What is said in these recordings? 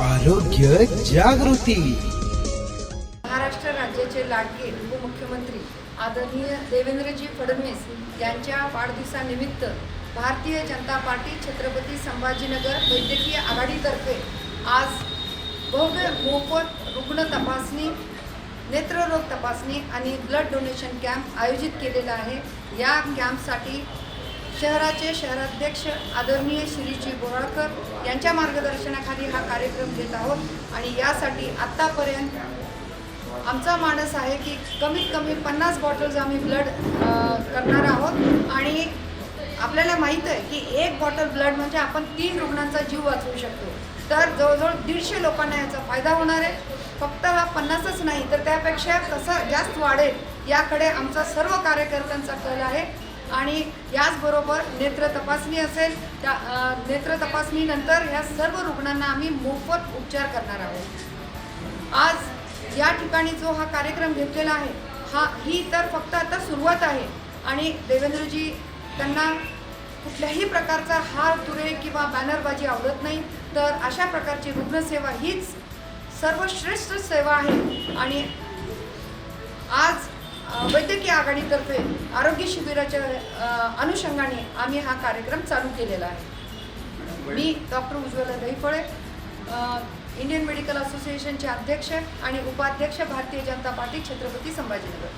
आरोग्य जागृती. महाराष्ट्र राज्याचे लाडके उपमुख्यमंत्री आदरणीय देवेंद्रजी फडणवीस यांच्या वाढदिवसानिमित्त भारतीय जनता पार्टी छत्रपती संभाजीनगर वैद्यकीय आघाडीतर्फे आज भव्य मोफत रुग्ण तपासणी नेत्ररोग तपासणी आणि ब्लड डोनेशन कॅम्प आयोजित केलेला आहे. या कॅम्पसाठी शहराचे शहराध्यक्ष आदरणीय श्रीजी बोराळकर यांच्या मार्गदर्शनाखाली हा कार्यक्रम घेत आहोत. आणि यासाठी आत्तापर्यंत आमचा मानस आहे की कमीत कमी पन्नास बॉटल्स आम्ही ब्लड करणार आहोत. आणि आपल्याला माहीत आहे की एक बॉटल ब्लड म्हणजे आपण तीन रुग्णांचा जीव वाचवू शकतो. तर जवळजवळ दीडशे लोकांना याचा फायदा होणार आहे. फक्त हा पन्नासच नाही तर त्यापेक्षा कसं जास्त वाढेल याकडे आमचा सर्व कार्यकर्त्यांचा कल आहे. आणि याचबरोबर नेत्र तपासणी असेल त्या नेत्र तपासणीनंतर ह्या सर्व रुग्णांना आम्ही मोफत उपचार करणार आहोत. आज या ठिकाणी जो हा कार्यक्रम घेतलेला आहे हा ही तर फक्त आता सुरुवात आहे. आणि देवेंद्रजी त्यांना कुठल्याही प्रकारचा हार तुरे किंवा बॅनरबाजी आवडत नाही तर अशा प्रकारची रुग्णसेवा हीच सर्वश्रेष्ठ सेवा आहे. आणि आज वैद्यकीय आघाडीतर्फे आरोग्य शिबिराच्या अनुषंगाने आम्ही हा कार्यक्रम चालू केलेला आहे. मी doctor Ujjwala Dahiphale Indian medical असोसिएशनचे अध्यक्ष आणि उपाध्यक्ष भारतीय जनता पार्टी छत्रपती संभाजीनगर.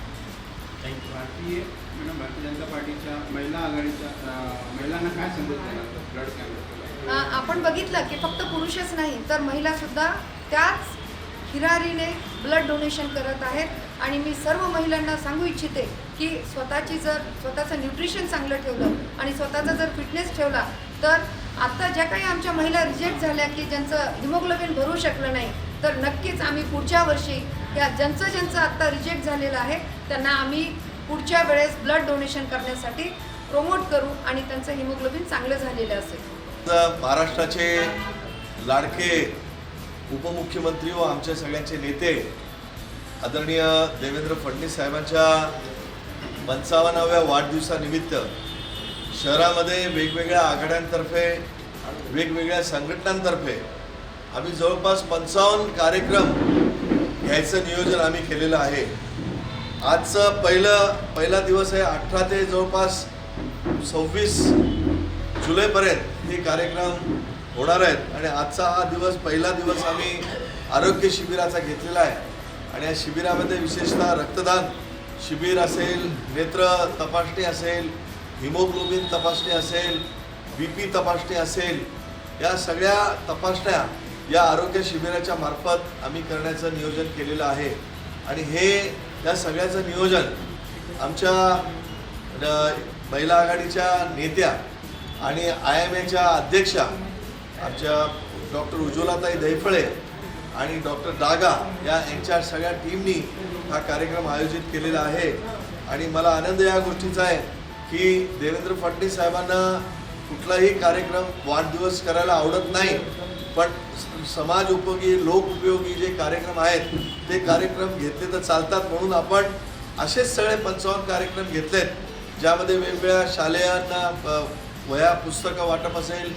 भारतीय मॅडम भारतीय जनता पार्टीच्या महिला आघाडीच्या महिलांना काय संदेश देणार ब्लड कॅम्प. अ, आपण बघितलं की फक्त पुरुषच नाही तर महिलासुद्धा त्याच हिरारीने ब्लड डोनेशन करत आहेत. आणि मी सर्व महिलांना सांगू इच्छिते की स्वतःची जर स्वतःचं न्यूट्रिशन चांगलं ठेवलं आणि स्वतःचा जर फिटनेस ठेवला तर आत्ता ज्या काही आमच्या महिला रिजेक्ट झाल्या की ज्यांचं हिमोग्लोबिन भरू शकलं नाही तर नक्कीच आम्ही पुढच्या वर्षी या ज्यांचं ज्यांचं आत्ता रिजेक्ट झालेलं आहे त्यांना आम्ही पुढच्या वेळेस ब्लड डोनेशन करण्यासाठी प्रमोट करू आणि त्यांचं हिमोग्लोबिन चांगलं झालेलं असेल. महाराष्ट्राचे लाडके उपमुख्यमंत्री व आमच्या सगळ्यांचे नेते आदरणीय देवेंद्र फडणवीस साहेबांच्या पंचावन्नाव्या वाढदिवसानिमित्त शहरामध्ये वेगवेगळ्या आघाड्यांतर्फे वेगवेगळ्या संघटनांतर्फे आम्ही जवळपास पंचावन्न कार्यक्रम घ्यायचं नियोजन आम्ही केलेलं आहे. आजचं पहिलं पहिला दिवस आहे अठरा ते जवळपास सव्वीस जुलैपर्यंत हे कार्यक्रम होणार आहेत. आणि आजचा हा दिवस पहिला दिवस आम्ही आरोग्य शिबिराचा घेतलेला आहे. आणि या शिबिरामध्ये विशेषतः रक्तदान शिबिर असेल नेत्र तपासणी असेल हिमोग्लोबिन तपासणी असेल बी पी तपासणी असेल या सगळ्या तपासण्या या आरोग्य शिबिराच्या मार्फत आम्ही करण्याचं नियोजन केलेलं आहे. आणि हे या सगळ्याचं नियोजन आमच्या महिला आघाडीच्या नेत्या आणि आय एम एच्या अध्यक्षा आमच्या डॉक्टर उज्ज्वलाताई दैफळे आणि डॉक्टर डागा या यांच्या सगळ्या टीमनी हा कार्यक्रम आयोजित केलेला आहे. आणि मला आनंद या गोष्टीचा आहे की देवेंद्र फडणवीस साहेबांना कुठलाही कार्यक्रम वाढदिवस करायला आवडत नाही पण स- समाज उपयोगी लोक उपयोगी जे कार्यक्रम आहेत ते कार्यक्रम घेतले तर चालतात म्हणून आपण असेच सगळे पंचावन्न कार्यक्रम घेतलेत ज्यामध्ये वेगवेगळ्या शालेयांना वह्या पुस्तकं वाटप असेल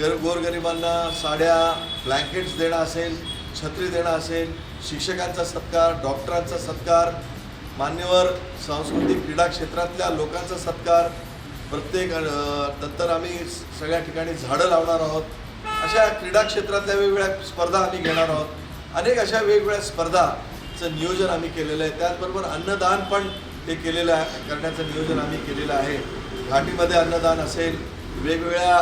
गर गोरगरिबांना साड्या ब्लँकेट्स देणं असेल छत्री देणं असेल शिक्षकांचा सत्कार डॉक्टरांचा सत्कार मान्यवर सांस्कृतिक क्रीडा क्षेत्रातल्या लोकांचा सत्कार प्रत्येक नंतर आम्ही स- सगळ्या ठिकाणी झाडं लावणार आहोत. अशा क्रीडा क्षेत्रातल्या वेगवेगळ्या स्पर्धा आम्ही घेणार आहोत. अनेक अशा वेगवेगळ्या स्पर्धाचं नियोजन आम्ही केलेलं आहे. त्याचबरोबर अन्नदान पण ते केलेलं आहे करण्याचं नियोजन आम्ही केलेलं आहे. घाटीमध्ये अन्नदान असेल वेगवेगळ्या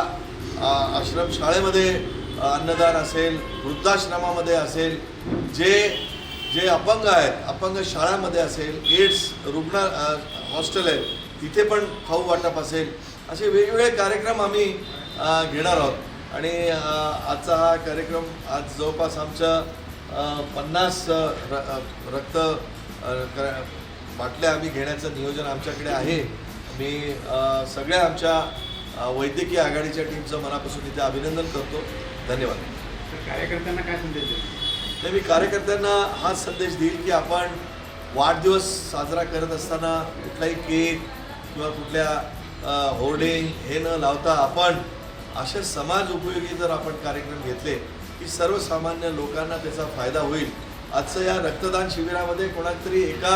आश्रमशाळेमध्ये अन्नदान असेल वृद्धाश्रमामध्ये असेल जे जे अपंग आहेत अपंग शाळामध्ये असेल एड्स रुग्ण हॉस्टेल आहेत तिथे पण खाऊ वाटप असेल असे वेगवेगळे कार्यक्रम आम्ही घेणार आहोत. आणि आजचा हा कार्यक्रम आज जवळपास आमच्या पन्नास र- रक्त बाटल्या आम्ही घेण्याचं नियोजन आमच्याकडे आहे. मी सगळ्या आमच्या वैद्यकीय आघाडीच्या टीमचं मनापासून इथे अभिनंदन करतो. धन्यवाद. कार्यकर्त्यांना काय संदेश देईल तर मी कार्यकर्त्यांना हाच संदेश देईल की आपण वाढदिवस साजरा करत असताना कुठलाही केक किंवा कुठल्या होर्डिंग हे न लावता आपण असे समाज उपयोगी जर आपण कार्यक्रम घेतले की सर्वसामान्य लोकांना त्याचा फायदा होईल. आजचं या रक्तदान शिबिरामध्ये कोणातरी एका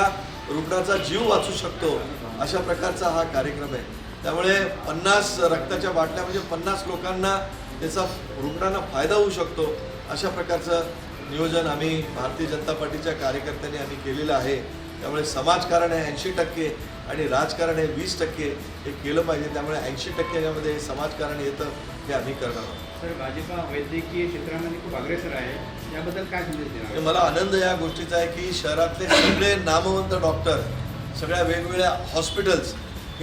रुग्णाचा जीव वाचू शकतो अशा प्रकारचा हा कार्यक्रम आहे. त्यामुळे पन्नास रक्ताच्या बाटल्या म्हणजे पन्नास लोकांना त्याचा रुग्णांना फायदा होऊ शकतो. अशा प्रकारचं नियोजन आम्ही भारतीय जनता पार्टीच्या कार्यकर्त्यांनी आम्ही केलेलं आहे. त्यामुळे समाजकारण हे ऐंशी टक्के आणि राजकारण हे वीस टक्के हे केलं पाहिजे. त्यामुळे ऐंशी टक्के यामध्ये समाजकारण येतं हे आम्ही करणार आहोत. सर भाजपा वैद्यकीय क्षेत्रामध्ये खूप अग्रेसर आहे. याबद्दल काय संदेश देणार मला आनंद या गोष्टीचा आहे की शहरातले सगळे नामवंत डॉक्टर सगळ्या वेगवेगळ्या हॉस्पिटल्स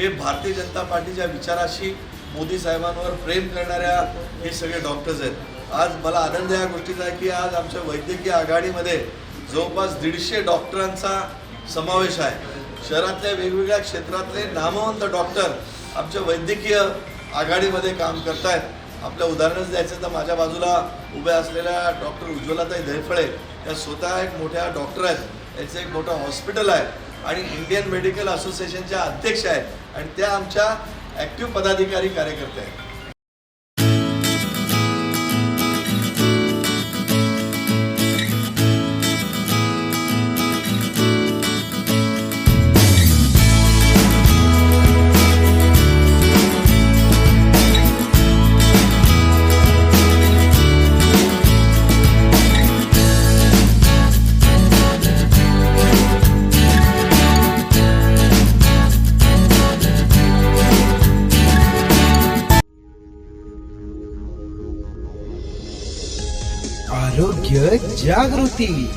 हे भारतीय जनता पार्टीच्या विचाराशी मोदी साहेबांवर प्रेम करणाऱ्या हे सगळे डॉक्टर्स आहेत. आज मला आनंद या गोष्टीचा आहे की आज आमच्या वैद्यकीय आघाडीमध्ये जवळपास दीडशे डॉक्टरांचा समावेश आहे. शहरातल्या वेगवेगळ्या क्षेत्रातले नामवंत डॉक्टर आमच्या वैद्यकीय आघाडीमध्ये काम करतायत. आपल्या उदाहरणच द्यायचं तर माझ्या बाजूला उभ्या असलेल्या डॉक्टर उज्ज्वलाताई दैफळे या स्वतः एक मोठ्या डॉक्टर आहेत. यांचं एक मोठं हॉस्पिटल आहे. आणि इंडियन मेडिकल असोसिएशनच्या अध्यक्ष आहेत. आणि त्या आमच्या ॲक्टिव्ह पदाधिकारी कार्यकर्ते आहेत. जागृती.